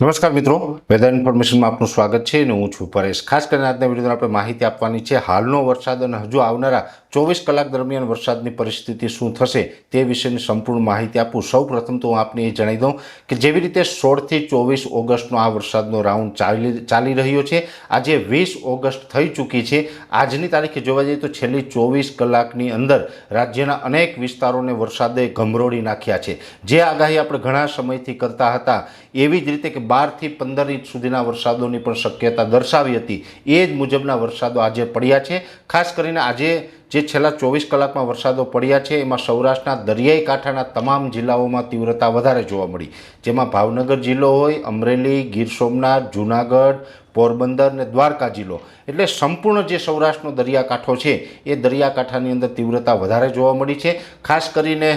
નમસ્કાર મિત્રો. વેધર ઇન્ફોર્મેશનમાં આપનું સ્વાગત છે અને હું છું પરેશ. ખાસ કરીને આજના વિડીયોમાં આપણે માહિતી આપવાની છે, હાલનો વરસાદ અને હજુ આવનારા ચોવીસ કલાક દરમિયાન વરસાદની પરિસ્થિતિ શું થશે તે વિશેની સંપૂર્ણ માહિતી આપું. સૌ પ્રથમ તો હું આપને એ જણાવી દઉં કે જેવી રીતે સોળથી ચોવીસ ઓગસ્ટનો આ વરસાદનો રાઉન્ડ ચાલી ચાલી રહ્યો છે, આજે વીસ ઓગસ્ટ થઈ ચૂકી છે. આજની તારીખે જોવા જઈએ તો છેલ્લી ચોવીસ કલાકની અંદર રાજ્યના અનેક વિસ્તારોને વરસાદે ગમરોડી નાખ્યા છે. જે આગાહી આપણે ઘણા સમયથી કરતા હતા, એવી જ રીતે કે બારથી પંદર ઇંચ સુધીના વરસાદોની પણ શક્યતા દર્શાવી હતી. એ જ મુજબના વરસાદો આજે પડ્યા છે. ખાસ કરીને આજે જે છેલ્લા ચોવીસ કલાકમાં વરસાદો પડ્યા છે, એમાં સૌરાષ્ટ્રના દરિયાઈ કાંઠાના તમામ જિલ્લાઓમાં તીવ્રતા વધારે જોવા મળી. જેમાં ભાવનગર જિલ્લો હોય, અમરેલી, ગીર સોમનાથ, જૂનાગઢ, પોરબંદર ને દ્વારકા જિલ્લો. એટલે સંપૂર્ણ જે સૌરાષ્ટ્રનો દરિયાકાંઠો છે, એ દરિયાકાંઠાની અંદર તીવ્રતા વધારે જોવા મળી છે. ખાસ કરીને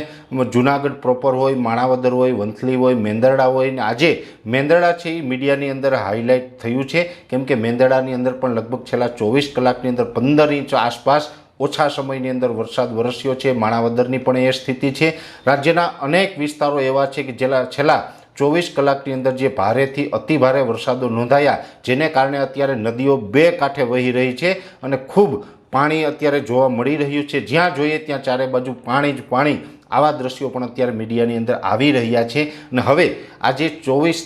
જુનાગઢ પ્રોપર હોય, માણાવદર હોય, વંથલી હોય, મેંદરડા હોય ને આજે મેંદરડા છે એ મીડિયાની અંદર હાઇલાઇટ થયું છે. કેમ કે મેંદરડાની અંદર પણ લગભગ છેલ્લા ચોવીસ કલાકની અંદર પંદર ઇંચ આસપાસ ઓછા સમયની અંદર વરસાદ વરસ્યો છે. માણાવદરની પણ એ સ્થિતિ છે. રાજ્યના અનેક વિસ્તારો એવા છે કે જેલા છેલ્લા ચોવીસ કલાકની અંદર જે ભારેથી અતિ ભારે વરસાદો નોંધાયા, જેને કારણે અત્યારે નદીઓ બે કાંઠે વહી રહી છે અને ખૂબ પાણી અત્યારે જોવા મળી રહ્યું છે. જ્યાં જોઈએ ત્યાં ચારે બાજુ પાણી જ પાણી આવા દ્રશ્યો પણ અત્યારે મીડિયાની અંદર આવી રહ્યા છે. અને હવે આજે ચોવીસ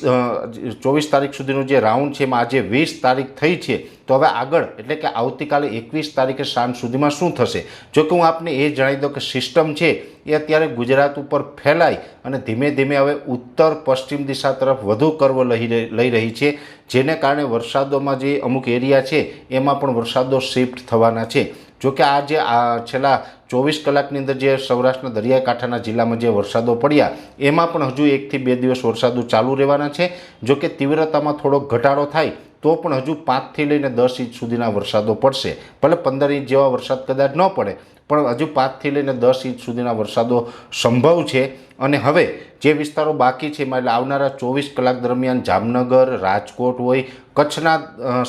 ચોવીસ તારીખ સુધીનો જે રાઉન્ડ છે, એમાં આજે વીસ તારીખ થઈ છે. તો હવે આગળ, એટલે કે આવતીકાલે એકવીસ તારીખે સાંજ સુધીમાં શું થશે? જો કે હું આપને એ જણાવી દઉં કે સિસ્ટમ છે, એ અત્યારે ગુજરાત ઉપર ફેલાય અને ધીમે ધીમે હવે ઉત્તર પશ્ચિમ દિશા તરફ વધુ કર્વ લઈ લઈ રહી છે. જેને કારણે વરસાદોમાં જે અમુક એરિયા છે, એમાં પણ વરસાદો શિફ્ટ થવાના છે. જો કે આ જે, આ છેલ્લા ચોવીસ કલાકની અંદર જે સૌરાષ્ટ્રના દરિયાકાંઠાના જિલ્લામાં જે વરસાદો પડ્યા, એમાં પણ હજુ એકથી બે દિવસ વરસાદો ચાલુ રહેવાના છે. જો કે તીવ્રતામાં થોડોક ઘટાડો થાય, તો પણ હજુ પાંચથી લઈને દસ ઇંચ સુધીના વરસાદો પડશે. ભલે પંદર ઇંચ જેવા વરસાદ કદાચ ન પડે, પણ હજુ પાંચથી લઈને દસ ઇંચ સુધીના વરસાદો સંભવ છે. અને હવે જે વિસ્તારો બાકી છે એમાં એટલે આવનારા ચોવીસ કલાક દરમિયાન જામનગર, રાજકોટ હોય, કચ્છના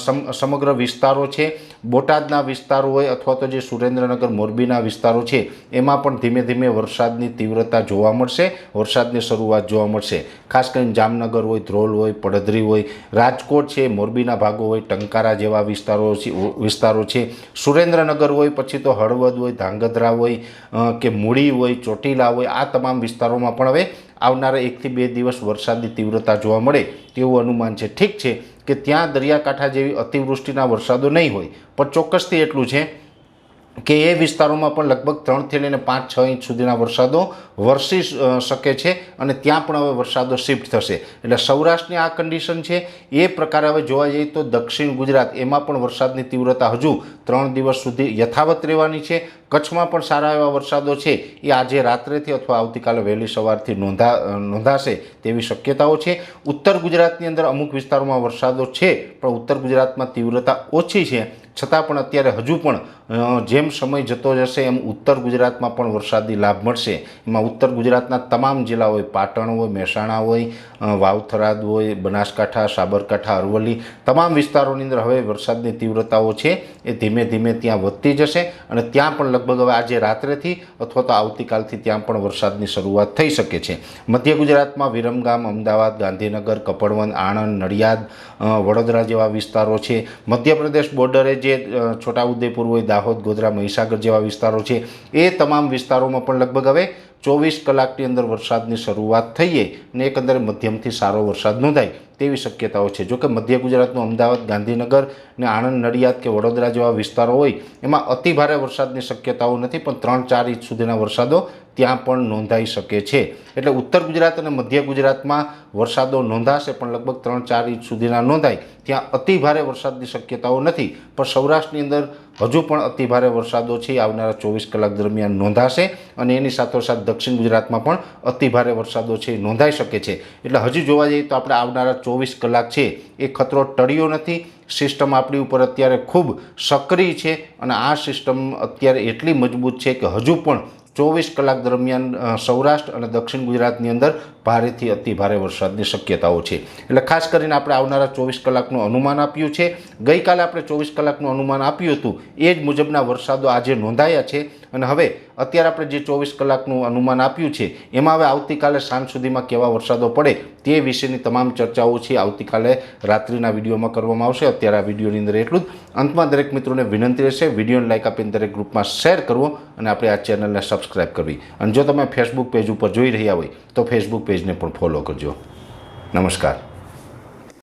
સમ- સમગ્ર વિસ્તારો છે, બોટાદના વિસ્તારો હોય અથવા તો જે સુરેન્દ્રનગર, મોરબીના વિસ્તારો છે, એમાં પણ ધીમે ધીમે વરસાદની તીવ્રતા જોવા મળશે, વરસાદની શરૂઆત જોવા મળશે. ખાસ કરીને જામનગર હોય, ધ્રોલ હોય, પડધરી હોય, રાજકોટ છે, મોરબીના ભાગો હોય, ટંકારા જેવા વિસ્તારો વિસ્તારો છે. સુરેન્દ્રનગર હોય, પછી તો હળવદ હોય, ધાંગધ્રા હોય કે મૂળી હોય, ચોટીલા હોય, આ તમામ વિસ્તારોમાં પણ હવે આવનારા એકથી બે દિવસ વરસાદની તીવ્રતા જોવા મળે તેવું અનુમાન છે. ઠીક છે કે ત્યાં દરિયાકાંઠા જેવી અતિવૃષ્ટિના વરસાદો નહીં હોય, પણ ચોક્કસથી એટલું છે કે એ વિસ્તારોમાં પણ લગભગ ત્રણથી લઈને પાંચ, છ ઇંચ સુધીના વરસાદો વરસી શકે છે અને ત્યાં પણ હવે વરસાદો શિફ્ટ થશે. એટલે સૌરાષ્ટ્રની આ કન્ડિશન છે. એ પ્રકારે હવે જોવા જઈએ તો દક્ષિણ ગુજરાત એમાં પણ વરસાદની તીવ્રતા હજુ ત્રણ દિવસ સુધી યથાવત રહેવાની છે. કચ્છમાં પણ સારા એવા વરસાદો છે. એ આજે રાત્રેથી અથવા આવતીકાલે વહેલી સવારથી નોંધા નોંધાશે તેવી શક્યતાઓ છે. ઉત્તર ગુજરાતની અંદર અમુક વિસ્તારોમાં વરસાદો છે, પણ ઉત્તર ગુજરાતમાં તીવ્રતા ઓછી છે. છતાં પણ અત્યારે હજુ પણ જેમ સમય જતો જશે એમ ઉત્તર ગુજરાતમાં પણ વરસાદી લાભ મળશે. એમાં ઉત્તર ગુજરાતના તમામ જિલ્લા હોય, પાટણ હોય, મહેસાણા હોય વાવથરાદ હોય, બનાસકાંઠા, સાબરકાંઠા, અરવલ્લી, તમામ વિસ્તારોની અંદર હવે વરસાદની તીવ્રતાઓ છે. એ ધીમે ધીમે ત્યાં વધતી જશે અને ત્યાં પણ લગભગ હવે આજે રાત્રેથી અથવા તો આવતીકાલથી ત્યાં પણ વરસાદની શરૂઆત થઈ શકે છે. મધ્ય ગુજરાતમાં વિરમગામ, અમદાવાદ, ગાંધીનગર, કપડવંત, આણંદ, નડિયાદ વડોદરા જેવા વિસ્તારો છે. મધ્યપ્રદેશ બોર્ડરે જે છોટાઉદેપુર હોય, દાહોદ, ગોધરા, મહીસાગર જેવા વિસ્તારો છે, એ તમામ વિસ્તારોમાં પણ લગભગ હવે ચોવીસ કલાકની અંદર વરસાદની શરૂઆત થઈએ ને એકંદરે મધ્યમથી સારો વરસાદ નોંધાય તેવી શક્યતાઓ છે. જોકે મધ્ય ગુજરાતનું અમદાવાદ, ગાંધીનગર ને આણંદ, નડિયાદ કે વડોદરા જેવા વિસ્તારો હોય, એમાં અતિ ભારે વરસાદની શક્યતાઓ નથી, પણ ત્રણ ચાર ઇંચ સુધીના વરસાદો ત્યાં પણ નોંધાઈ શકે છે. એટલે ઉત્તર ગુજરાત અને મધ્ય ગુજરાતમાં વરસાદો નોંધાશે, પણ લગભગ ત્રણ ચાર ઇંચ સુધીના નોંધાય, ત્યાં અતિ ભારે વરસાદની શક્યતાઓ નથી. પણ સૌરાષ્ટ્રની અંદર હજુ પણ અતિભારે વરસાદો છે. આવનારા ચોવીસ કલાક દરમિયાન નોંધાશે અને એની સાથોસાથ દક્ષિણ ગુજરાતમાં પણ અતિભારે વરસાદો છે, નોંધાઈ શકે છે. એટલે હજુ જોવા જઈએ તો આપણે આવનારા ચોવીસ કલાક છે, એ ખતરો ટળ્યો નથી. સિસ્ટમ આપણી ઉપર અત્યારે ખૂબ સક્રિય છે અને આ સિસ્ટમ અત્યારે એટલી મજબૂત છે કે હજુ પણ ચોવીસ કલાક દરમિયાન સૌરાષ્ટ્ર અને દક્ષિણ ગુજરાતની અંદર ભારેથી અતિ ભારે વરસાદની શક્યતાઓ છે. એટલે ખાસ કરીને આપણે આવનારા ચોવીસ કલાકનું અનુમાન આપ્યું છે. ગઈકાલે આપણે ચોવીસ કલાકનું અનુમાન આપ્યું હતું. એ જ મુજબના વરસાદો આજે નોંધાયા છે. અને હવે અત્યારે આપણે જે ચોવીસ કલાકનું અનુમાન આપ્યું છે, એમાં હવે આવતીકાલે સાંજ સુધીમાં કેવા વરસાદો પડે તે વિશેની તમામ ચર્ચાઓ છે આવતીકાલે રાત્રિના વિડીયોમાં કરવામાં આવશે. અત્યારે આ વિડીયોની અંદર એટલું જ. અંતમાં દરેક મિત્રોને વિનંતી રહેશે, વિડીયોને લાઇક આપીને દરેક ગ્રુપમાં શેર કરવો અને આપણે આ ચેનલને સબસ્ક્રાઇબ કરવી. અને જો તમે ફેસબુક પેજ ઉપર જોઈ રહ્યા હોય, તો ફેસબુક પેજને પણ ફોલો કરજો. નમસ્કાર.